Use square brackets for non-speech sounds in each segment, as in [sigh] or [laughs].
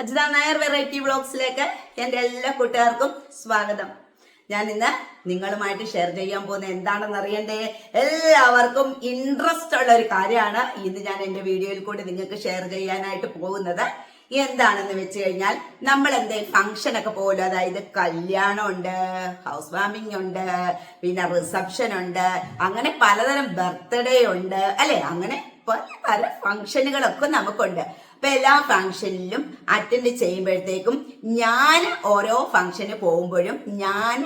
Ajitha Nair variety വ്ളോഗ്സിലേക്ക് എന്റെ എല്ലാ കൂട്ടുകാർക്കും സ്വാഗതം. ഞാൻ ഇന്ന് നിങ്ങളുമായിട്ട് ഷെയർ ചെയ്യാൻ പോകുന്ന എന്താണെന്ന് അറിയണ്ടേ? എല്ലാവർക്കും ഇൻട്രസ്റ്റ് ഉള്ള ഒരു കാര്യമാണ് ഇന്ന് ഞാൻ എന്റെ വീഡിയോയിൽ കൂടി നിങ്ങൾക്ക് ഷെയർ ചെയ്യാനായിട്ട് പോകുന്നത്. എന്താണെന്ന് വെച്ച് കഴിഞ്ഞാൽ നമ്മൾ എന്തെങ്കിലും ഫംഗ്ഷൻ ഒക്കെ പോലും അതായത് കല്യാണം ഉണ്ട് ഹൗസ് വാമിംഗ് ഉണ്ട് പിന്നെ റിസപ്ഷൻ ഉണ്ട് അങ്ങനെ പലതരം ബർത്ത്ഡേ ഉണ്ട് അല്ലെ? അങ്ങനെ പല പല ഫംഗ്ഷനുകളൊക്കെ നമുക്കുണ്ട്. അപ്പൊ എല്ലാ ഫംഗ്ഷനിലും അറ്റൻഡ് ചെയ്യുമ്പോഴത്തേക്കും ഞാൻ ഓരോ ഫംഗ്ഷന് പോകുമ്പോഴും ഞാൻ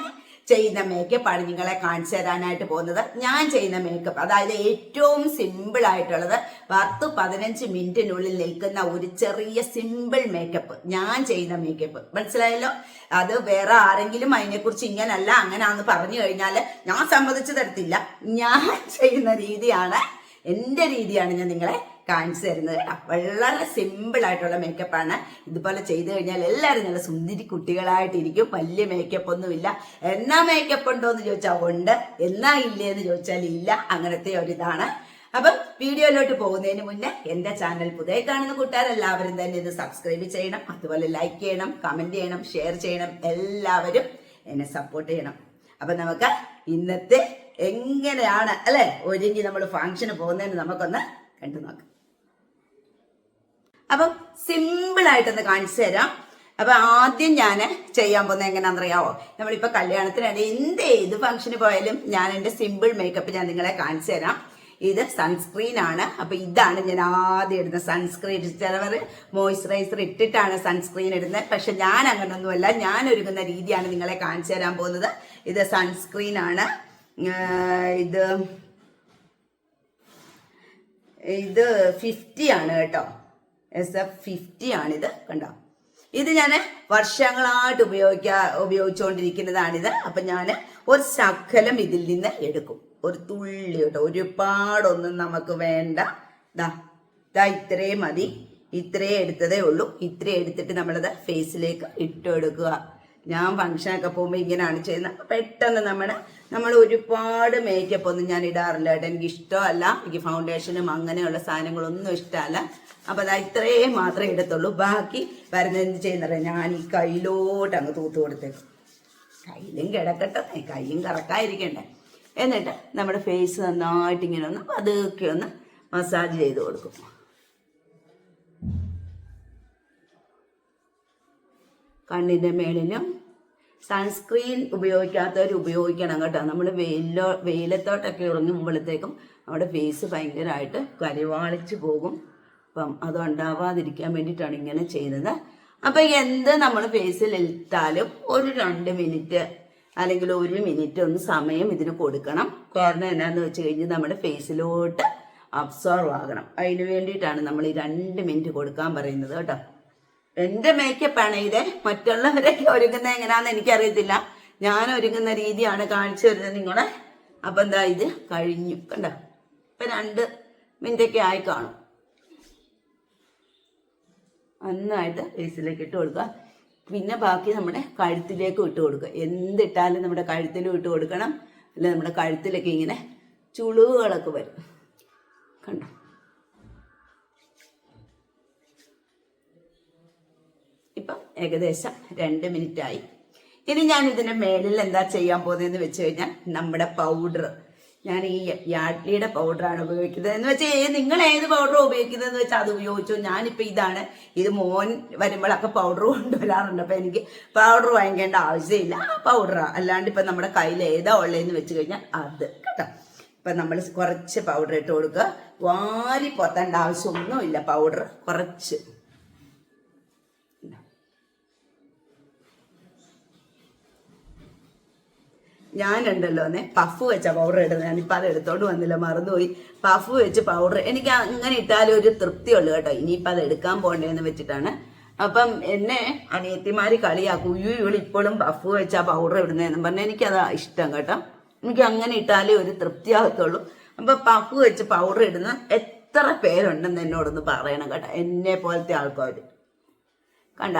ചെയ്യുന്ന മേക്കപ്പാണ് നിങ്ങളെ കാണിച്ചു തരാനായിട്ട് പോകുന്നത്. ഞാൻ ചെയ്യുന്ന മേക്കപ്പ് അതായത് ഏറ്റവും സിമ്പിൾ ആയിട്ടുള്ളത് പത്ത് പതിനഞ്ച് മിനിറ്റിനുള്ളിൽ നിൽക്കുന്ന ഒരു ചെറിയ സിമ്പിൾ മേക്കപ്പ് ഞാൻ ചെയ്യുന്ന മേക്കപ്പ് മനസ്സിലായല്ലോ? അത് വേറെ ആരെങ്കിലും അതിനെക്കുറിച്ച് ഇങ്ങനല്ല അങ്ങനാന്ന് പറഞ്ഞു കഴിഞ്ഞാൽ ഞാൻ സമ്മതിച്ചു തരത്തില്ല ഞാൻ ചെയ്യുന്ന രീതിയാണ് എന്റെ രീതിയാണ് ഞാൻ നിങ്ങളെ കാണിച്ചു തരുന്നത് കേട്ടോ. വളരെ സിമ്പിൾ ആയിട്ടുള്ള മേക്കപ്പാണ് ഇതുപോലെ ചെയ്തു കഴിഞ്ഞാൽ എല്ലാവരും നല്ല സുന്ദരി കുട്ടികളായിട്ടിരിക്കും. വലിയ മേക്കപ്പ് ഒന്നുമില്ല. എന്നാ മേക്കപ്പ് ഉണ്ടോ എന്ന് ചോദിച്ചാൽ ഉണ്ട്. എന്നാ ഇല്ലേ എന്ന് ചോദിച്ചാൽ ഇല്ല. അങ്ങനത്തെ ഒരിതാണ്. അപ്പം വീഡിയോയിലോട്ട് പോകുന്നതിന് മുന്നേ എന്റെ ചാനൽ പുതിയ കാണുന്ന കൂട്ടുകാരെല്ലാവരും തന്നെ ഇത് സബ്സ്ക്രൈബ് ചെയ്യണം. അതുപോലെ ലൈക്ക് ചെയ്യണം കമന്റ് ചെയ്യണം ഷെയർ ചെയ്യണം. എല്ലാവരും എന്നെ സപ്പോർട്ട് ചെയ്യണം. അപ്പം നമുക്ക് ഇന്നത്തെ എങ്ങനെയാണ് അല്ലെ? ഒരുങ്ങി നമ്മൾ ഫങ്ഷന് പോകുന്നതിന് നമുക്കൊന്ന് കണ്ടു നോക്കാം അപ്പം സിമ്പിൾ ആയിട്ടൊന്ന് കാണിച്ചു തരാം. അപ്പൊ ആദ്യം ഞാൻ ചെയ്യാൻ പോകുന്നത് എങ്ങനെയാണെന്നറിയാവോ? നമ്മളിപ്പോ കല്യാണത്തിനാണ് എന്ത് ഏത് ഫംഗ്ഷന് പോയാലും ഞാൻ എന്റെ സിമ്പിൾ മേക്കപ്പ് ഞാൻ നിങ്ങളെ കാണിച്ചു തരാം. ഇത് സൺസ്ക്രീൻ ആണ്. അപ്പൊ ഇതാണ് ഞാൻ ആദ്യം ഇടുന്ന സൺസ്ക്രീൻ ചിലവർ മോയ്സ്ചറൈസർ ഇട്ടിട്ടാണ് സൺസ്ക്രീൻ ഇടുന്നത്. പക്ഷെ ഞാൻ അങ്ങനൊന്നുമല്ല. ഞാൻ ഒരുങ്ങുന്ന രീതിയാണ് നിങ്ങളെ കാണിച്ചു തരാൻ പോകുന്നത്. ഇത് സൺസ്ക്രീൻ ആണ്. ഇത് ഇത് ഫിഫ്റ്റി ആണ് കേട്ടോ. എസ് എഫ് ഫിഫ്റ്റി ആണിത് കണ്ടോ? ഇത് ഞാൻ വർഷങ്ങളായിട്ട് ഉപയോഗിക്കാ ഉപയോഗിച്ചുകൊണ്ടിരിക്കുന്നതാണിത് അപ്പം ഞാൻ ഒരു ശകലം ഇതിൽ നിന്ന് എടുക്കും. ഒരു തുള്ളി കേട്ടോ. ഒരുപാടൊന്നും നമുക്ക് വേണ്ട. ദാ ദാ ഇത്രേ മതി. ഇത്രേ എടുത്തതേ ഉള്ളൂ. ഇത്രേ എടുത്തിട്ട് നമ്മളത് ഫേസിലേക്ക് ഇട്ടെടുക്കുക. ഞാൻ ഫംഗ്ഷനൊക്കെ പോകുമ്പോൾ ഇങ്ങനെയാണ് ചെയ്യുന്നത്. പെട്ടെന്ന് നമ്മൾ നമ്മൾ ഒരുപാട് മേക്കപ്പ് ഒന്നും ഞാൻ ഇടാറില്ല കേട്ടോ. എനിക്ക് ഇഷ്ടമല്ല എനിക്ക് ഫൗണ്ടേഷനും അങ്ങനെയുള്ള സാധനങ്ങളൊന്നും ഇഷ്ടമല്ല. അപ്പൊ അതാ ഇത്രയും മാത്രമേ എടുത്തുള്ളൂ ബാക്കി വരുന്നത് എന്ത് ചെയ്യുന്നറ ഞാൻ ഈ കയ്യിലോട്ട് അങ്ങ് തൂത്ത് കൊടുത്തേക്കും. കയ്യിലും കിടക്കട്ടെ കയ്യും കറക്കാതിരിക്കണ്ടേ. എന്നിട്ട് നമ്മുടെ ഫേസ് നന്നായിട്ട് ഇങ്ങനെ ഒന്ന് പതുക്കെ ഒന്ന് മസാജ് ചെയ്ത് കൊടുക്കും. കണ്ണിന്റെ മേളിലും സൺസ്ക്രീൻ ഉപയോഗിക്കാത്തവർ ഉപയോഗിക്കണം കേട്ടോ. നമ്മൾ വെയിലോ വെയിലത്തോട്ടൊക്കെ ഇറങ്ങുമ്പോഴത്തേക്കും നമ്മുടെ ഫേസ് ഭയങ്കരമായിട്ട് കരിവാളിച്ച് പോകും. അപ്പം അത് ഉണ്ടാവാതിരിക്കാൻ വേണ്ടിയിട്ടാണ് ഇങ്ങനെ ചെയ്യുന്നത് അപ്പം എന്ത് നമ്മൾ ഫേസിൽ ഇട്ടാലും ഒരു രണ്ട് മിനിറ്റ് അല്ലെങ്കിൽ ഒരു മിനിറ്റ് ഒന്ന് സമയം ഇതിന് കൊടുക്കണം. കാരണം എന്നാന്ന് വെച്ച് കഴിഞ്ഞാൽ നമ്മുടെ ഫേസിലോട്ട് അബ്സോർവ് ആകണം. അതിന് വേണ്ടിയിട്ടാണ് നമ്മൾ ഈ രണ്ട് മിനിറ്റ് കൊടുക്കാൻ പറയുന്നത് കേട്ടോ. എന്റെ മേക്കപ്പാണ് ഇത്. മറ്റുള്ളവരൊക്കെ ഒരുങ്ങുന്ന എങ്ങനെയാന്ന് എനിക്കറിയത്തില്ല. ഞാൻ ഒരുങ്ങുന്ന രീതിയാണ് കാണിച്ചു തരുന്നത് നിങ്ങളെ. അപ്പം എന്താ ഇത് കഴിഞ്ഞു. കണ്ടോ? ഇപ്പൊ രണ്ട് മിനിറ്റൊക്കെ ആയി കാണും. നന്നായിട്ട് ഫേസിലേക്ക് ഇട്ട് കൊടുക്കുക. പിന്നെ ബാക്കി നമ്മുടെ കഴുത്തിലേക്കും ഇട്ട് കൊടുക്കുക. എന്തിട്ടാലും നമ്മുടെ കഴുത്തിലും ഇട്ട് കൊടുക്കണം. അല്ല നമ്മുടെ കഴുത്തിലൊക്കെ ഇങ്ങനെ ചുളിവുകളൊക്കെ വരും. കണ്ടോ? ഇപ്പം ഏകദേശം രണ്ട് മിനിറ്റ് ആയി. ഇനി ഞാൻ ഇതിന്റെ മേളിൽ എന്താ ചെയ്യാൻ പോകുന്നതെന്ന് വെച്ച് കഴിഞ്ഞാൽ നമ്മുടെ പൗഡർ ഞാൻ ഈ യാഡ്ലിയുടെ പൗഡറാണ് ഉപയോഗിക്കുന്നത്. എന്ന് വെച്ചാൽ നിങ്ങൾ ഏത് പൗഡർ ഉപയോഗിക്കുന്നതെന്ന് വെച്ചാൽ അത് ഉപയോഗിച്ചു? ഞാനിപ്പോൾ ഇതാണ്. ഇത് മോൻ വരുമ്പോഴൊക്കെ പൗഡർ കൊണ്ടുവരാറുണ്ട്. അപ്പം എനിക്ക് പൗഡർ വാങ്ങിക്കേണ്ട ആവശ്യമില്ല. ആ പൗഡറാണ് അല്ലാണ്ട് ഇപ്പം നമ്മുടെ കയ്യിൽ ഏതാ ഉള്ളതെന്ന് വെച്ച് കഴിഞ്ഞാൽ അത്. കേട്ടോ? ഇപ്പം നമ്മൾ കുറച്ച് പൗഡർ ഇട്ട് കൊടുക്കുക. വാരി പൊത്തേണ്ട ആവശ്യമൊന്നുമില്ല പൗഡർ കുറച്ച്. ഞാനുണ്ടല്ലോ എന്നെ പഫ് വെച്ച പൗഡർ ഇടുന്നത്. ഞാനിപ്പോൾ അത് എടുത്തോണ്ട് വന്നില്ല. മറന്നുപോയി. പഫ് വെച്ച് പൗഡർ എനിക്ക് അങ്ങനെ ഇട്ടാലും ഒരു തൃപ്തിയുള്ളൂ കേട്ടോ. ഇനിയിപ്പോൾ അത് എടുക്കാൻ പോകണ്ടേന്ന് വെച്ചിട്ടാണ്. അപ്പം എന്നെ അനിയത്തിമാര് കളിയാക്കും. ഉയ്യോ ഇവൾ ഇപ്പോഴും പഫ് വെച്ച പൗഡർ ഇടുന്നതെന്ന് പറഞ്ഞാൽ എനിക്കത് ഇഷ്ടം കേട്ടോ. എനിക്ക് അങ്ങനെ ഇട്ടാലേ ഒരു തൃപ്തിയാകത്തുള്ളൂ അപ്പം പഫ് വെച്ച് പൗഡർ ഇടുന്ന എത്ര പേരുണ്ടെന്ന് എന്നോടൊന്ന് പറയണം കേട്ടോ. എന്നെ പോലത്തെ ആൾക്കാർ കണ്ട?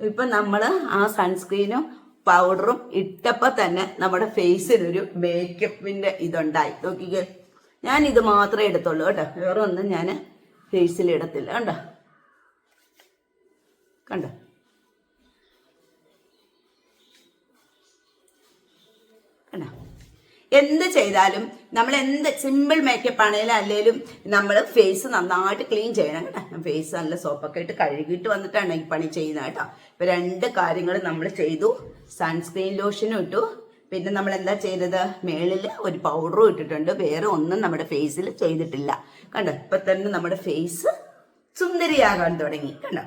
ഇപ്പൊ നമ്മൾ ആ സൺസ്ക്രീനും പൗഡറും ഇട്ടപ്പോ തന്നെ നമ്മുടെ ഫേസിനൊരു മേക്കപ്പിന്റെ ഇതുണ്ടായി. നോക്കിക്കേ. ഞാൻ ഇത് മാത്രമേ എടുത്തുള്ളൂ കേട്ടോ. വേറെ ഒന്നും ഞാൻ ഫേസിൽ ഇടത്തില്ല. കണ്ടോ കണ്ടോ? കണ്ടോ? എന്ത് ചെയ്താലും നമ്മൾ എന്ത് സിമ്പിൾ മേക്കപ്പ് ആണെങ്കിലും അല്ലെങ്കിലും നമ്മൾ ഫേസ് നന്നായിട്ട് ക്ലീൻ ചെയ്യണം കേട്ടോ. ഫേസ് നല്ല സോപ്പൊക്കെ ഇട്ട് കഴുകിയിട്ട് വന്നിട്ടാണ് ഈ പണി ചെയ്യുന്നത് കേട്ടോ. ഇപ്പൊ രണ്ട് കാര്യങ്ങൾ നമ്മൾ ചെയ്തു. സൺസ്ക്രീൻ ലോഷനും ഇട്ടു. പിന്നെ നമ്മൾ എന്താ ചെയ്തത്? മേളിൽ ഒരു പൗഡറും ഇട്ടിട്ടുണ്ട്. വേറെ ഒന്നും നമ്മുടെ ഫേസിൽ ചെയ്തിട്ടില്ല. കണ്ടോ? ഇപ്പൊ തന്നെ നമ്മുടെ ഫേസ് സുന്ദരിയാകാൻ തുടങ്ങി കണ്ടോ?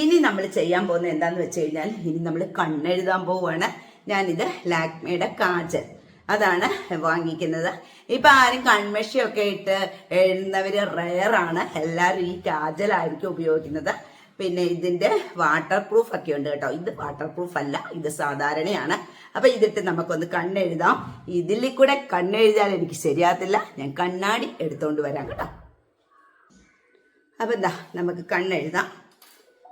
ഇനി നമ്മൾ ചെയ്യാൻ പോകുന്നത് എന്താന്ന് വെച്ച് കഴിഞ്ഞാൽ ഇനി നമ്മൾ കണ്ണെഴുതാൻ പോവുകയാണ്. ഞാനിത് ലാക്മയുടെ കാജൽ. അതാണ് വാങ്ങിക്കുന്നത്. ഇപ്പൊ ആരും കൺമഷിയൊക്കെ ഇട്ട് എഴുന്നവർ റെയറാണ് എല്ലാവരും ഈ കാജലായിരിക്കും ഉപയോഗിക്കുന്നത്. പിന്നെ ഇതിന്റെ വാട്ടർ പ്രൂഫ് ഒക്കെ ഉണ്ട് കേട്ടോ. ഇത് വാട്ടർ പ്രൂഫ് അല്ല ഇത് സാധാരണയാണ്. അപ്പൊ ഇതിട്ട് നമുക്കൊന്ന് കണ്ണെഴുതാം. ഇതിൽ കൂടെ കണ്ണെഴുതിയാൽ എനിക്ക് ശരിയാകത്തില്ല. ഞാൻ കണ്ണാടി എടുത്തോണ്ട് വരാം കേട്ടോ. അപ്പൊ എന്താ നമുക്ക് കണ്ണെഴുതാം.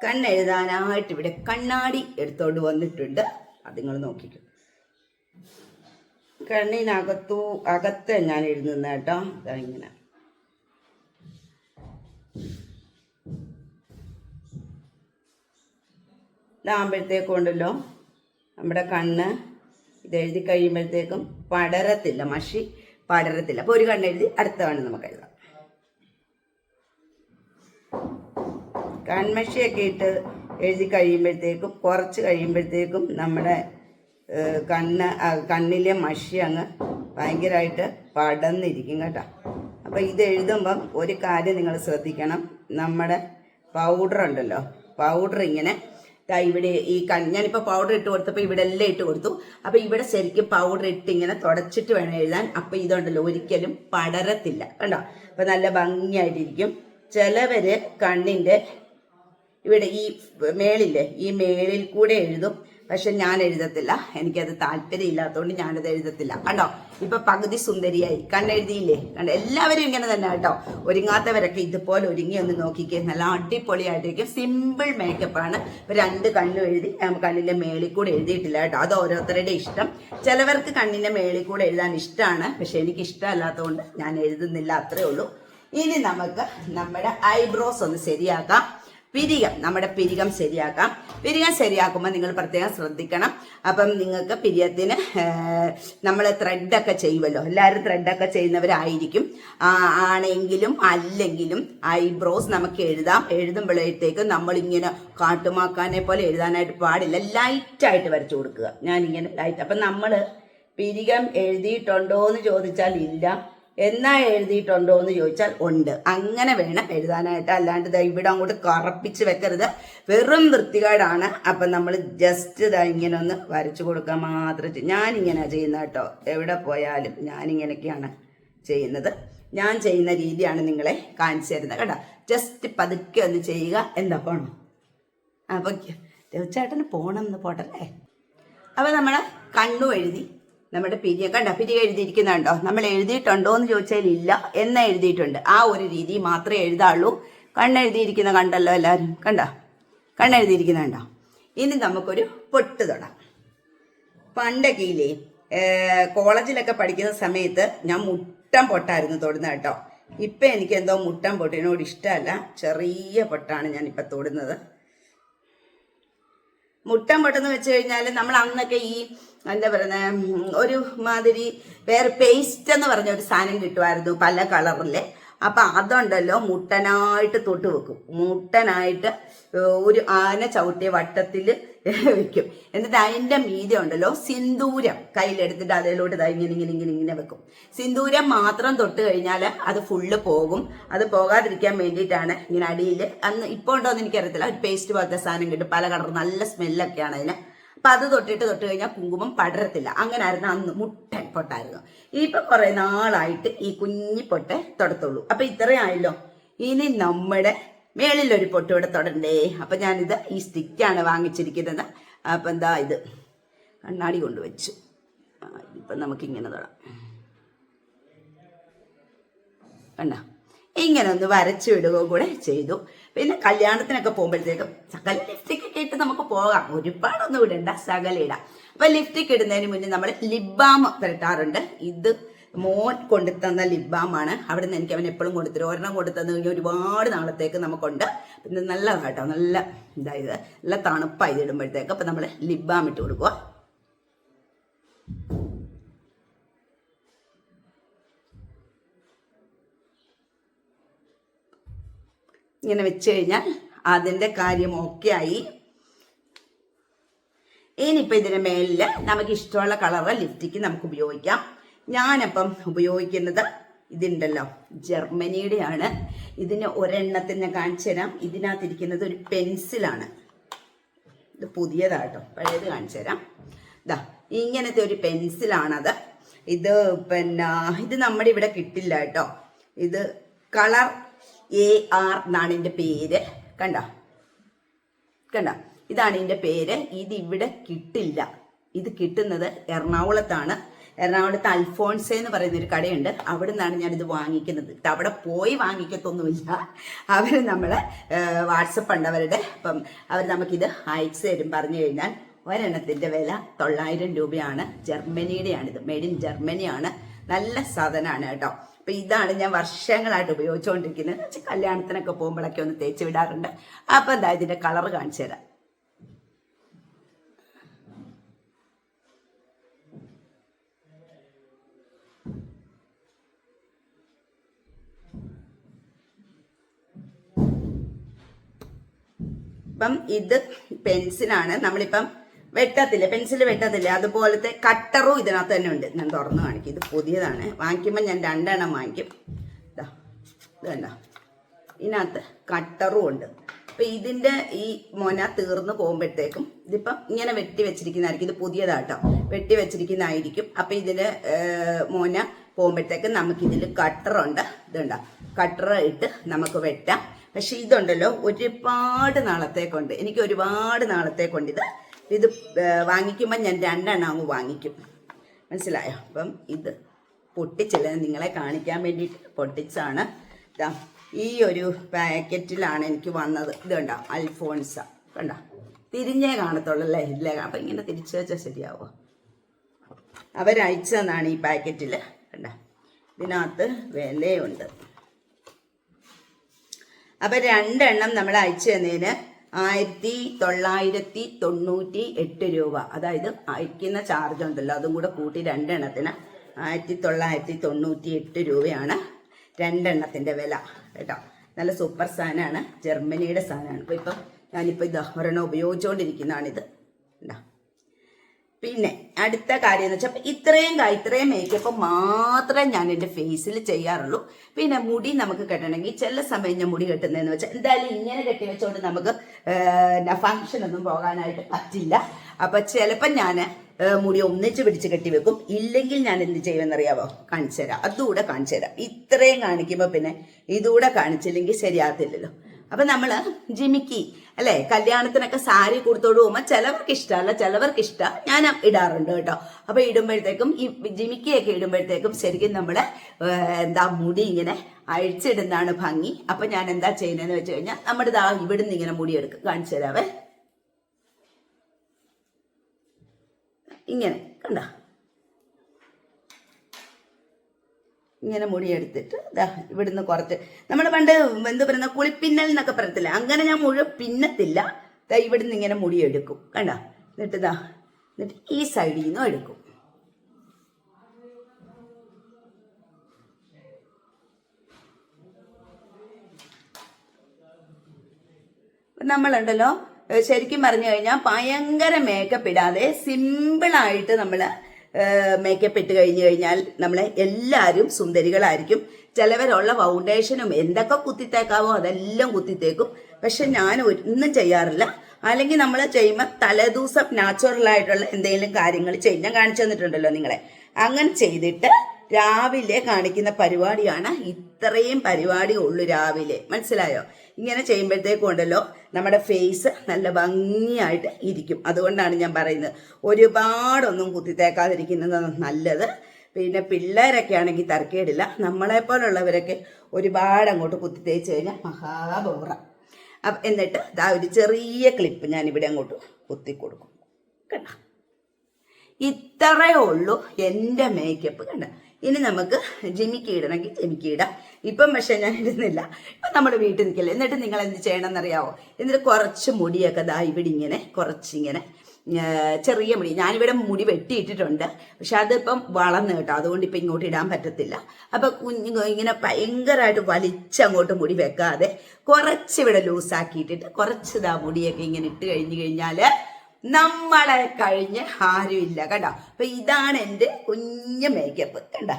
കണ്ണെഴുതാനായിട്ട് ഇവിടെ കണ്ണാടി എടുത്തോണ്ട് വന്നിട്ടുണ്ട്. അത് നിങ്ങൾ നോക്കിക്കും. കണ്ണിനകത്തു അകത്ത് ഞാൻ എഴുതുന്ന കേട്ടോ. ഇങ്ങനെ ഇതാകുമ്പോഴത്തേക്കും ഉണ്ടല്ലോ നമ്മുടെ കണ്ണ് ഇത് എഴുതി കഴിയുമ്പോഴത്തേക്കും പടരത്തില്ല മഷി പടരത്തില്ല. അപ്പോൾ ഒരു കണ്ണ് എഴുതി അടുത്ത കണ്ണ് നമുക്ക് എഴുതാം. കൺമഷിയൊക്കെ ഇട്ട് എഴുതി കഴിയുമ്പോഴത്തേക്കും കുറച്ച് കഴിയുമ്പോഴത്തേക്കും നമ്മുടെ കണ്ണ് കണ്ണിലെ മഷി അങ്ങ് ഭയങ്കരമായിട്ട് പടന്നിരിക്കും കേട്ടോ. അപ്പോൾ ഇത് എഴുതുമ്പം ഒരു കാര്യം നിങ്ങൾ ശ്രദ്ധിക്കണം. നമ്മുടെ പൗഡർ ഉണ്ടല്ലോ പൗഡർ ഇങ്ങനെ ഇവിടെ ഈ കൺ ഞാനിപ്പോൾ പൗഡർ ഇട്ട് കൊടുത്തപ്പോൾ ഇവിടെ എല്ലാം ഇട്ട് കൊടുത്തു. അപ്പോൾ ഇവിടെ ശരിക്കും പൗഡർ ഇട്ട് ഇങ്ങനെ തുടച്ചിട്ട് വേണം എഴുതാൻ. അപ്പോൾ ഇതുണ്ടല്ലോ ഒരിക്കലും പടരത്തില്ല കണ്ടോ? അപ്പോൾ നല്ല ഭംഗിയായിട്ടിരിക്കും. ചിലവർ കണ്ണിന്റെ ഇവിടെ ഈ മേളില്ലേ ഈ മേളിൽ കൂടെ എഴുതും. പക്ഷെ ഞാൻ എഴുതത്തില്ല. എനിക്കത് താല്പര്യമില്ലാത്തതുകൊണ്ട് ഞാനത് എഴുതത്തില്ല. കണ്ടോ? ഇപ്പൊ പകുതി സുന്ദരിയായി. കണ്ണെഴുതിയില്ലേ കണ്ട എല്ലാവരും ഇങ്ങനെ തന്നെ കേട്ടോ. ഒരുങ്ങാത്തവരൊക്കെ ഇതുപോലെ ഒരുങ്ങി ഒന്ന് നോക്കിക്കേ. നല്ല അടിപൊളിയായിട്ടിരിക്കും. സിമ്പിൾ മേക്കപ്പ് ആണ്. രണ്ട് കണ്ണും എഴുതി കണ്ണിന്റെ മേളിൽ കൂടെ എഴുതിയിട്ടില്ല കേട്ടോ. അത് ഓരോരുത്തരുടെ ഇഷ്ടം. ചിലവർക്ക് കണ്ണിന്റെ മേളിൽ കൂടെ എഴുതാൻ ഇഷ്ടമാണ് പക്ഷെ എനിക്ക് ഇഷ്ടമല്ലാത്തതുകൊണ്ട് ഞാൻ എഴുതുന്നില്ല അത്രേ ഉള്ളൂ. ഇനി നമുക്ക് നമ്മുടെ ഐബ്രോസ് ഒന്ന് ശരിയാക്കാം. പിരികം നമ്മുടെ പിരികം ശരിയാക്കാം. പിരികം ശരിയാക്കുമ്പോൾ നിങ്ങൾ പ്രത്യേകം ശ്രദ്ധിക്കണം. അപ്പം നിങ്ങൾക്ക് പിരിയത്തിന് നമ്മൾ ത്രെഡൊക്കെ ചെയ്യുമല്ലോ. എല്ലാവരും ത്രെഡൊക്കെ ചെയ്യുന്നവരായിരിക്കും. ആണെങ്കിലും അല്ലെങ്കിലും ഐബ്രോസ് നമുക്ക് എഴുതാം. എഴുതുമ്പോഴത്തേക്ക് നമ്മളിങ്ങനെ കാട്ടുമാക്കാനെ പോലെ എഴുതാനായിട്ട് പാടില്ല. ലൈറ്റായിട്ട് വരച്ചു കൊടുക്കുക. ഞാനിങ്ങനെ ലൈറ്റ് അപ്പം നമ്മൾ പിരികം എഴുതിയിട്ടുണ്ടോ എന്ന് ചോദിച്ചാൽ ഇല്ല. എന്നാ എഴുതിയിട്ടുണ്ടോ എന്ന് ചോദിച്ചാൽ ഉണ്ട്. അങ്ങനെ വേണം എഴുതാനായിട്ട്. അല്ലാണ്ട് ദാ ഇവിടെ അങ്ങോട്ട് കറപ്പിച്ച് വെക്കരുത്. വെറും വൃത്തികേടാണ്. അപ്പം നമ്മൾ ജസ്റ്റ് ഇതാ ഇങ്ങനെ ഒന്ന് വരച്ചു കൊടുക്കാൻ മാത്രം ഞാനിങ്ങനെ ചെയ്യുന്ന കേട്ടോ. എവിടെ പോയാലും ഞാനിങ്ങനെയൊക്കെയാണ് ചെയ്യുന്നത്. ഞാൻ ചെയ്യുന്ന രീതിയാണ് നിങ്ങളെ കാണിച്ചു തരുന്നത് കേട്ടോ. ജസ്റ്റ് പതുക്കെ ഒന്ന് ചെയ്യുക. എന്താ പോണം? അപ്പൊ രവിച്ചേട്ടന് പോണം എന്ന് പോട്ടല്ലേ? അപ്പൊ നമ്മൾ കണ്ണു എഴുതി നമ്മുടെ പിരിയ കണ്ട? പിരിയ എഴുതിയിരിക്കുന്നുണ്ടോ? നമ്മൾ എഴുതിയിട്ടുണ്ടോ എന്ന് ചോദിച്ചാൽ ഇല്ല എന്ന് എഴുതിയിട്ടുണ്ട്. ആ ഒരു രീതി മാത്രമേ എഴുതാള്ളൂ. കണ്ണെഴുതിയിരിക്കുന്ന കണ്ടല്ലോ എല്ലാവരും? കണ്ട? കണ്ണെഴുതിയിരിക്കുന്നുണ്ടോ? ഇനി നമുക്കൊരു പൊട്ട് തുടങ്ങാം പണ്ടൊക്കെയില്ലേ കോളേജിലൊക്കെ പഠിക്കുന്ന സമയത്ത് ഞാൻ മുട്ടം പൊട്ടായിരുന്നു തൊടുന്നത് കേട്ടോ. ഇപ്പം എനിക്ക് എന്തോ മുട്ടം പൊട്ടിനോട് ഇഷ്ടമല്ല. ചെറിയ പൊട്ടാണ് ഇപ്പം തൊടുന്നത്. മുട്ടം പൊട്ടെന്ന് വെച്ച് കഴിഞ്ഞാൽ നമ്മൾ അന്നൊക്കെ ഈ എന്താ പറയുന്നത് ഒരു മാതിരി വേറെ പേസ്റ്റ് എന്ന് പറഞ്ഞ ഒരു സാധനം കിട്ടുമായിരുന്നു പല കളറിലെ. അപ്പം അതുണ്ടല്ലോ മുട്ടനായിട്ട് തൊട്ട് വെക്കും. മുട്ടനായിട്ട് ഒരു ആന ചവിട്ടിയ വട്ടത്തിൽ [laughs] വെക്കും. എന്നിട്ട് അതിന്റെ മീതെ ഉണ്ടല്ലോ സിന്ദൂരം. കയ്യിലെടുത്തിട്ട് അതിലോട്ട് ഇങ്ങനെ ഇങ്ങനെ ഇങ്ങനെ ഇങ്ങനെ വെക്കും. സിന്ദൂരം മാത്രം തൊട്ട് കഴിഞ്ഞാൽ അത് ഫുള്ള് പോകും. അത് പോകാതിരിക്കാൻ വേണ്ടിയിട്ടാണ് ഇങ്ങനെ അടിയിൽ അന്ന് ഇപ്പോൾ ഉണ്ടോ എന്ന് എനിക്കറിയത്തില്ല. ഒരു പേസ്റ്റ് പോലത്തെ സാധനം കിട്ടും. പല കളർ നല്ല സ്മെല്ലൊക്കെയാണ് അതിന്. അപ്പം അത് തൊട്ടിട്ട് തൊട്ട് കഴിഞ്ഞാൽ കുങ്കുമം പടരത്തില്ല. അങ്ങനെ ആയിരുന്നു അന്ന് മുട്ടൻ പൊട്ടായിരുന്നു. ഇപ്പം കുറേ നാളായിട്ട് ഈ കുഞ്ഞി പൊട്ടെ തൊടത്തുള്ളൂ. അപ്പം ഇത്രയും ആയല്ലോ. ഇനി നമ്മുടെ മേളിലൊരു പൊട്ട് ഇവിടെ തൊടണ്ടേ. അപ്പം ഞാനിത് ഈ സ്റ്റിക്കാണ് വാങ്ങിച്ചിരിക്കുന്നത്. അപ്പം എന്താ ഇത്? കണ്ണാടി കൊണ്ടുവച്ചു. വെച്ചു ഇപ്പം നമുക്കിങ്ങനെ തൊടാം. കണ്ട? ഇങ്ങനെ ഒന്ന് വരച്ചു വിടുക കൂടെ ചെയ്തു. പിന്നെ കല്യാണത്തിനൊക്കെ പോകുമ്പോഴത്തേക്കും സകല ലിപ്സ്റ്റിക് ഒക്കെ ഇട്ട് നമുക്ക് പോകാം. ഒരുപാടൊന്നും ഇടണ്ട സകല ഇടാം. അപ്പൊ ലിപ്സ്റ്റിക് ഇടുന്നതിന് മുന്നേ നമ്മൾ ലിബാം പുരട്ടാറുണ്ട്. ഇത് മോൻ കൊണ്ടുതന്ന ലിബാമാണ് അവിടെ നിന്ന് എനിക്ക് അവൻ എപ്പോഴും കൊടുത്തിരും ഒരെണ്ണം കൊണ്ടുതന്നു കഴിഞ്ഞാൽ ഒരുപാട് നാളത്തേക്ക് നമുക്കുണ്ട്. പിന്നെ നല്ലതാട്ടോ. നല്ല ഇതായത്. നല്ല തണുപ്പായി ഇടുമ്പോഴത്തേക്ക്. അപ്പം നമ്മൾ ലിബാം ഇട്ട് കൊടുക്കുക ഇങ്ങനെ വെച്ച് കഴിഞ്ഞാൽ അതിന്റെ കാര്യം ഓക്കെ ആയി. ഇനിയിപ്പോൾ ഇതിന് മേലിൽ നമുക്ക് ഇഷ്ടമുള്ള കളറ് ലിപ്റ്റിക്ക് നമുക്ക് ഉപയോഗിക്കാം. ഞാനപ്പം ഉപയോഗിക്കുന്നത് ഇതുണ്ടല്ലോ. ജർമ്മനിയുടെയാണ്. ഇതിന് ഒരെണ്ണത്തിന് ഞാൻ കാണിച്ചു തരാം. ഇതിനകത്തിരിക്കുന്നത് ഒരു പെൻസിലാണ്. ഇത് പുതിയതാട്ടോ. പഴയത് കാണിച്ചു തരാം. ഇതാ ഇങ്ങനത്തെ ഒരു പെൻസിലാണത്. ഇത് പിന്നെ ഇത് നമ്മുടെ ഇവിടെ കിട്ടില്ല കേട്ടോ. ഇത് കളർ എ ആർ എന്നാണ് ഇതിന്റെ പേര്. കണ്ട? കണ്ട? ഇതാണ് ഇതിന്റെ പേര്. ഇത് ഇവിടെ കിട്ടില്ല. ഇത് കിട്ടുന്നത് എറണാകുളത്താണ്. എറണാകുളത്ത് അൽഫോൺസെ എന്ന് പറയുന്ന ഒരു കടയുണ്ട്. അവിടെ നിന്നാണ് ഞാനിത് വാങ്ങിക്കുന്നത്. അവിടെ പോയി വാങ്ങിക്കത്തൊന്നുമില്ല. അവർ നമ്മൾ വാട്സപ്പ് ഉണ്ട് അവരുടെ. അപ്പം അവർ നമുക്കിത് അയച്ചു തരും പറഞ്ഞു കഴിഞ്ഞാൽ ഒരെണ്ണത്തിന്റെ വില തൊള്ളായിരം രൂപയാണ്. ജർമ്മനിയുടെയാണിത്. മെയ്ഡ് ഇൻ ജർമ്മനിയാണ്. നല്ല സാധനമാണ് കേട്ടോ. അപ്പം ഇതാണ് ഞാൻ വർഷങ്ങളായിട്ട് ഉപയോഗിച്ചുകൊണ്ടിരിക്കുന്നത്. കല്യാണത്തിനൊക്കെ പോകുമ്പോഴൊക്കെ ഒന്ന് തേച്ച് വിടാറുണ്ട്. അപ്പം എന്താ ഇതിന്റെ കളർ കാണിച്ചു തരാം. ഇപ്പം ഇത് പെൻസിലാണ്. നമ്മളിപ്പം വെട്ടത്തില്ല? പെൻസിൽ വെട്ടത്തില്ല? അതുപോലത്തെ കട്ടറും ഇതിനകത്ത് തന്നെ ഉണ്ട്. ഞാൻ തുറന്നു കാണിക്കും. ഇത് പുതിയതാണ്. വാങ്ങിക്കുമ്പോൾ ഞാൻ രണ്ടെണ്ണം വാങ്ങിക്കും. ഇതാ ഇത് കണ്ടോ. ഇതിനകത്ത് കട്ടറും ഉണ്ട്. അപ്പം ഇതിന്റെ ഈ മൊന തീർന്നു പോകുമ്പോഴത്തേക്കും ഇതിപ്പം ഇങ്ങനെ വെട്ടി വെച്ചിരിക്കുന്നതായിരിക്കും. ഇത് പുതിയതാട്ടോ. വെട്ടി വെച്ചിരിക്കുന്നതായിരിക്കും. അപ്പം ഇതിൽ മൊന പോകുമ്പോഴത്തേക്കും നമുക്കിതിൽ കട്ടറുണ്ട്. ഇതുണ്ടോ കട്ടർ ഇട്ട് നമുക്ക് വെട്ടാം. പക്ഷെ ഇതുണ്ടല്ലോ ഒരുപാട് കൊണ്ട് എനിക്ക് ഒരുപാട് നാളത്തേക്കുണ്ട് ഇത് ഇത് വാങ്ങിക്കുമ്പോൾ ഞാൻ രണ്ടെണ്ണം അങ്ങ് വാങ്ങിക്കും. മനസ്സിലായോ? അപ്പം ഇത് പൊട്ടിച്ചില്ല നിങ്ങളെ കാണിക്കാൻ വേണ്ടിയിട്ട് പൊട്ടിച്ചാണ് ഇതാ ഈ ഒരു പാക്കറ്റിലാണ് എനിക്ക് വന്നത്. ഇത് കണ്ടോ? അൽഫോൺസ. കണ്ടോ? തിരിഞ്ഞേ കാണത്തുള്ളൂ അല്ലേ? ഇല്ലേ അപ്പം ഇങ്ങനെ തിരിച്ചു വെച്ചാൽ ശരിയാവോ? അവരയച്ചതെന്നാണ് ഈ പാക്കറ്റിൽ കണ്ട? ഇതിനകത്ത് വിലയുണ്ട്. അപ്പൊ രണ്ടെണ്ണം നമ്മൾ അയച്ചു തന്നതിന് ആയിരത്തി തൊള്ളായിരത്തി തൊണ്ണൂറ്റി എട്ട് രൂപ. അതായത് അയക്കുന്ന ചാർജ് ഉണ്ടല്ലോ അതും കൂടെ കൂട്ടി രണ്ടെണ്ണത്തിന് ആയിരത്തി തൊള്ളായിരത്തി തൊണ്ണൂറ്റി എട്ട് രൂപയാണ് രണ്ടെണ്ണത്തിന്റെ വില കേട്ടോ. നല്ല സൂപ്പർ സാധനമാണ് ജർമ്മനിയുടെ സാധനമാണ്. അപ്പോൾ ഇപ്പം ഞാനിപ്പോൾ ഇത് ഒരെണ്ണം ഉപയോഗിച്ചുകൊണ്ടിരിക്കുന്നതാണിത് പിന്നെ അടുത്ത കാര്യം എന്ന് വെച്ചാൽ ഇത്രയും ഇത്രയും മേക്കപ്പ് മാത്രമേ ഞാൻ എന്റെ ഫേസിൽ ചെയ്യാറുള്ളൂ. പിന്നെ മുടി നമുക്ക് കെട്ടണമെങ്കിൽ ചില സമയം ഞാൻ മുടി കെട്ടുന്നതെന്ന് വെച്ചാൽ എന്തായാലും ഇങ്ങനെ കെട്ടി വെച്ചോണ്ട് നമുക്ക് ഫംഗ്ഷൻ ഒന്നും പോകാനായിട്ട് പറ്റില്ല. അപ്പൊ ചിലപ്പോൾ ഞാൻ മുടി ഒന്നിച്ച് പിടിച്ച് കെട്ടി വെക്കും. ഇല്ലെങ്കിൽ ഞാൻ എന്ത് ചെയ്യുമെന്നറിയാവോ? കാണിച്ചു തരാം. അതുകൂടെ കാണിച്ചു തരാം. ഇത്രയും കാണിക്കുമ്പോൾ പിന്നെ ഇതുകൂടെ കാണിച്ചില്ലെങ്കിൽ ശരിയാകത്തില്ലല്ലോ. അപ്പൊ നമ്മൾ ജിമിക്കി അല്ലെ? കല്യാണത്തിനൊക്കെ സാരി കൊടുത്തോണ്ട് പോകുമ്പോൾ ചിലവർക്ക് ഇഷ്ടമല്ല ചിലവർക്ക് ഇഷ്ടം. ഞാൻ ഇടാറുണ്ട് കേട്ടോ. അപ്പൊ ഇടുമ്പോഴത്തേക്കും ഈ ജിമിക്കയൊക്കെ ഇടുമ്പോഴത്തേക്കും ശരിക്കും നമ്മൾ എന്താ മുടി ഇങ്ങനെ അഴിച്ചിടുന്നതാണ് ഭംഗി. അപ്പൊ ഞാൻ എന്താ ചെയ്യുന്നതെന്ന് വെച്ച് കഴിഞ്ഞാൽ നമ്മുടെ ദാ ഇവിടുന്ന് ഇങ്ങനെ മുടി എടുക്കും കാണിച്ചു തരാവേ. ഇങ്ങനെ കണ്ട? ഇങ്ങനെ മുടിയെടുത്തിട്ട് ദാ ഇവിടുന്ന് കുറച്ച്. നമ്മൾ പണ്ട് എന്ത് പറയുന്ന കുളിപ്പിന്നൽ എന്നൊക്കെ പറയത്തില്ല? അങ്ങനെ ഞാൻ മുഴുവൻ പിന്നത്തില്ല. ദാ ഇവിടുന്ന് ഇങ്ങനെ മുടിയെടുക്കും. കണ്ട? എന്നിട്ട് ദാ എന്നിട്ട് ഈ സൈഡിൽ നിന്നും എടുക്കും നമ്മളുണ്ടല്ലോ ശരിക്കും പറഞ്ഞു കഴിഞ്ഞാൽ ഭയങ്കര മേക്കപ്പ് ഇടാതെ സിമ്പിളായിട്ട് നമ്മൾ മേക്കപ്പ് ഇട്ട് കഴിഞ്ഞു കഴിഞ്ഞാൽ നമ്മളെ എല്ലാവരും സുന്ദരികളായിരിക്കും. ചിലവരുള്ള ഫൗണ്ടേഷനും എന്തൊക്കെ കുത്തിത്തേക്കാവോ അതെല്ലാം കുത്തിത്തേക്കും. പക്ഷെ ഞാൻ ഒന്നും ചെയ്യാറില്ല. അല്ലെങ്കിൽ നമ്മൾ ചെയ്യുമ്പോൾ തലേദിവസം നാച്ചുറൽ ആയിട്ടുള്ള എന്തെങ്കിലും കാര്യങ്ങൾ ചെയ്യും ഞാൻ കാണിച്ചു തന്നിട്ടുണ്ടല്ലോ നിങ്ങളെ. അങ്ങനെ ചെയ്തിട്ട് രാവിലെ കാണിക്കുന്ന പരിപാടിയാണ് ഇത്രയും പരിപാടി ഉള്ളു രാവിലെ. മനസ്സിലായോ? ഇങ്ങനെ ചെയ്യുമ്പോഴത്തേക്കും ഉണ്ടല്ലോ നമ്മുടെ ഫേസ് നല്ല ഭംഗിയായിട്ട് ഇരിക്കും. അതുകൊണ്ടാണ് ഞാൻ പറയുന്നത്. ഒരുപാടൊന്നും കുത്തിത്തേക്കാതിരിക്കുന്നത് നല്ലത്. പിന്നെ പിള്ളേരൊക്കെ ആണെങ്കിൽ തർക്കേടില്ല. നമ്മളെപ്പോലുള്ളവരൊക്കെ ഒരുപാട് അങ്ങോട്ട് കുത്തി തേച്ച് കഴിഞ്ഞാൽ മഹാബോറ അപ്പം എന്നിട്ട് ദാ ഒരു ചെറിയ ക്ലിപ്പ് ഞാൻ ഇവിടെ അങ്ങോട്ട് കുത്തി കൊടുക്കും കണ്ട? ഇത്രയേ ഉള്ളൂ എന്റെ മേക്കപ്പ് കണ്ട? ഇനി നമുക്ക് ജിമിക്ക് ഇടണമെങ്കിൽ ഇപ്പം പക്ഷെ ഞാൻ ഇടുന്നില്ല. ഇപ്പം നമ്മൾ വീട്ടിൽ നിൽക്കില്ല. എന്നിട്ട് നിങ്ങൾ എന്ത് ചെയ്യണമെന്നറിയാവോ? എന്നിട്ട് കുറച്ച് മുടിയൊക്കെ ദാ ഇവിടെ ഇങ്ങനെ കുറച്ചിങ്ങനെ ചെറിയ മുടി. ഞാനിവിടെ മുടി വെട്ടിയിട്ടിട്ടുണ്ട്. പക്ഷെ അതിപ്പം വളർന്നു കേട്ടോ. അതുകൊണ്ട് ഇപ്പം ഇങ്ങോട്ട് ഇടാൻ പറ്റത്തില്ല. അപ്പൊ കുഞ്ഞു ഇങ്ങനെ ഭയങ്കരമായിട്ട് വലിച്ചങ്ങോട്ട് മുടി വെക്കാതെ കുറച്ച് ഇവിടെ ലൂസാക്കിയിട്ടിട്ട് കുറച്ച് ഇതാ മുടിയൊക്കെ ഇങ്ങനെ ഇട്ട് കഴിഞ്ഞു കഴിഞ്ഞാൽ നമ്മളെ കഴിഞ്ഞ് ആരുമില്ല കണ്ടോ? അപ്പൊ ഇതാണ് എന്റെ കുഞ്ഞ മേക്കപ്പ് കണ്ട?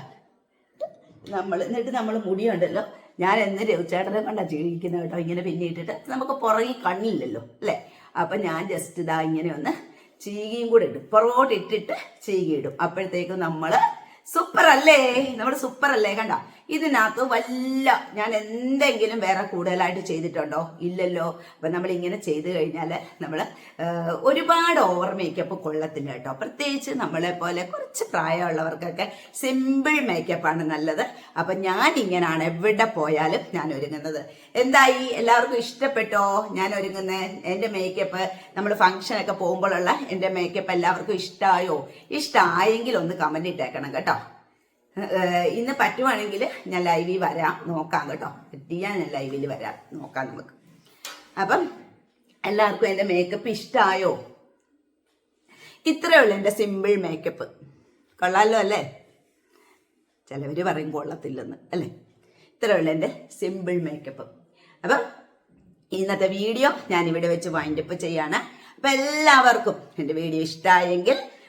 നമ്മൾ എന്നിട്ട് നമ്മൾ മുടിയുണ്ടല്ലോ. ഞാൻ എന്ന് രവിചേട്ടനെ കൊണ്ടാ ജീവിക്കുന്നത് കേട്ടോ? ഇങ്ങനെ പിന്നിട്ടിട്ട് നമുക്ക് പുറകിൽ കണ്ണില്ലല്ലോ അല്ലേ? അപ്പൊ ഞാൻ ജസ്റ്റ് ഇതാ ഇങ്ങനെ ഒന്ന് ചീകിയും കൂടെ ഇടും. പുറകോട്ട് ഇട്ടിട്ട് ചീകി ഇടും അപ്പോഴത്തേക്കും നമ്മൾ സൂപ്പർ അല്ലേ? നമ്മൾ സൂപ്പർ അല്ലേ? കണ്ട? ഇതിനകത്ത് വല്ല ഞാൻ എന്തെങ്കിലും വേറെ കൂടുതലായിട്ട് ചെയ്തിട്ടുണ്ടോ? ഇല്ലല്ലോ. അപ്പൊ നമ്മൾ ഇങ്ങനെ ചെയ്തു കഴിഞ്ഞാൽ നമ്മൾ ഒരുപാട് ഓവർ മേക്കപ്പ് കൊള്ളത്തില്ല കേട്ടോ. പ്രത്യേകിച്ച് നമ്മളെ പോലെ കുറച്ച് പ്രായമുള്ളവർക്കൊക്കെ സിമ്പിൾ മേക്കപ്പാണ് നല്ലത്. അപ്പൊ ഞാൻ ഇങ്ങനെയാണ് എവിടെ പോയാലും ഞാൻ ഒരുങ്ങുന്നത്. എന്തായി? എല്ലാവർക്കും ഇഷ്ടപ്പെട്ടോ? ഞാൻ ഒരുങ്ങുന്ന? എന്റെ മേക്കപ്പ് നമ്മൾ ഫംഗ്ഷനൊക്കെ പോകുമ്പോഴുള്ള എന്റെ മേക്കപ്പ് എല്ലാവർക്കും ഇഷ്ടമായോ ഇഷ്ടമായെങ്കിൽ ഒന്ന് കമന്റ് ഇട്ടേക്കണം കേട്ടോ. ഇന്ന് പറ്റുവാണെങ്കിൽ ഞാൻ ലൈവിൽ വരാം. നോക്കാം കേട്ടോ. പറ്റിയാൽ ഞാൻ ലൈവിൽ വരാം. നോക്കാം നമുക്ക്. അപ്പം എല്ലാവർക്കും എന്റെ മേക്കപ്പ് ഇഷ്ടമായോ ഇത്രയേ ഉള്ളൂ എന്റെ സിമ്പിൾ മേക്കപ്പ് കൊള്ളാമല്ലോ അല്ലേ? ചിലവർ പറയും കൊള്ളത്തില്ലെന്ന് അല്ലേ? ഇത്രയേ ഉള്ളൂ എന്റെ സിമ്പിൾ മേക്കപ്പ് അപ്പം ഇന്നത്തെ വീഡിയോ ഞാൻ ഇവിടെ വെച്ച് വൈൻഡപ്പ് ചെയ്യാണ്. അപ്പം എല്ലാവർക്കും എന്റെ വീഡിയോ ഇഷ്ടമായെങ്കിൽ